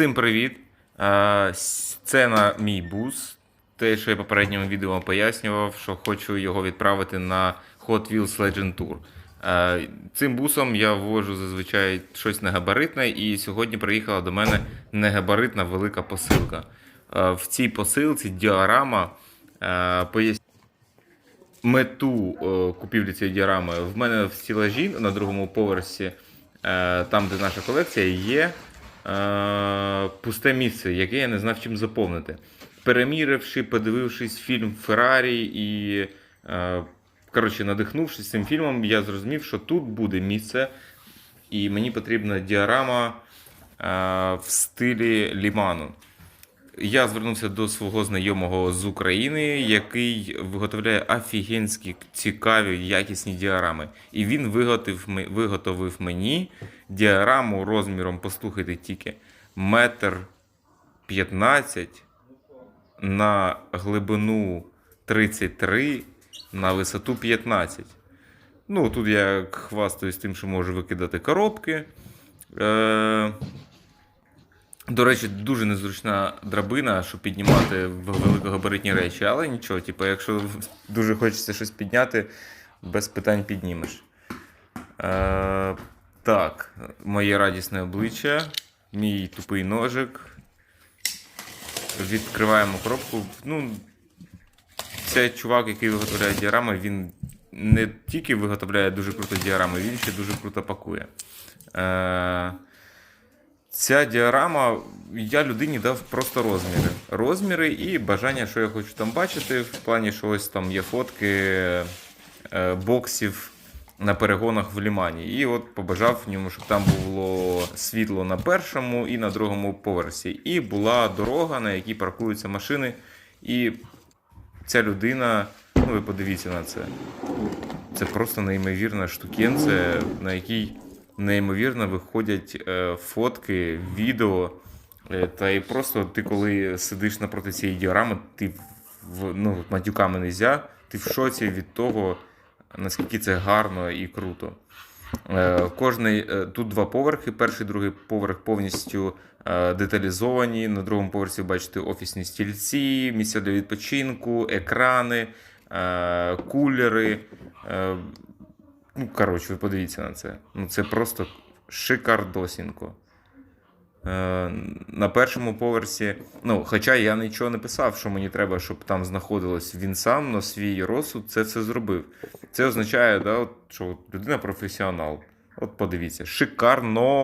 Всім привіт! Це на мій бус. Те, що я попередньому відео пояснював, що хочу його відправити на Hot Wheels Legend Tour. Цим бусом я ввожу зазвичай щось негабаритне, і сьогодні приїхала до мене негабаритна велика посилка. В цій посилці діорама пояснює мету купівлі цієї діорами. В мене в стілажі на другому поверсі, е, там, де наша колекція, є е, пусте місце, яке я не знав чим заповнити. Переміривши, подивившись фільм Феррарі і е, коротше, надихнувшись цим фільмом, я зрозумів, що тут буде місце, і мені потрібна діарама е, в стилі ліману. Я звернувся до свого знайомого з України, який виготовляє офігенські цікаві якісні діарами. І він виготовив, виготовив мені діараму розміром, послухайте тільки, метр 15 на глибину 33 на висоту 15. Ну, тут я хвастаюсь тим, що можу викидати коробки. Е- до речі, дуже незручна драбина, щоб піднімати великогабаритні речі, але нічого, типу, якщо дуже хочеться щось підняти, без питань піднімеш. Е, так, моє радісне обличчя, мій тупий ножик. Відкриваємо коробку. Ну, цей чувак, який виготовляє діарами, він не тільки виготовляє дуже круто діарами, він ще дуже круто пакує. Е, Ця діарама, я людині дав просто розміри. Розміри і бажання, що я хочу там бачити. В плані, що ось там є фотки е, боксів на перегонах в Лімані. І от побажав в ньому, щоб там було світло на першому і на другому поверсі. І була дорога, на якій паркуються машини. І ця людина, ну ви подивіться на це. Це просто неймовірна штукенце, на якій неймовірно виходять е, фотки, відео. Е, та і просто ти, коли сидиш напроти цієї діорами, ти в, ну, матюками не можна, ти в шоці від того, наскільки це гарно і круто. Е, Кожний тут два поверхи. Перший, другий поверх повністю деталізовані. На другому поверсі бачите офісні стільці, місця для відпочинку, екрани, кулери. Ну, коротше, ви подивіться на це. Ну, це просто шикардосінко. Е, на першому поверсі, ну, хоча я нічого не писав, що мені треба, щоб там знаходилось, він сам на свій розсуд це все зробив. Це означає, да, от, що людина професіонал. От подивіться, шикарно.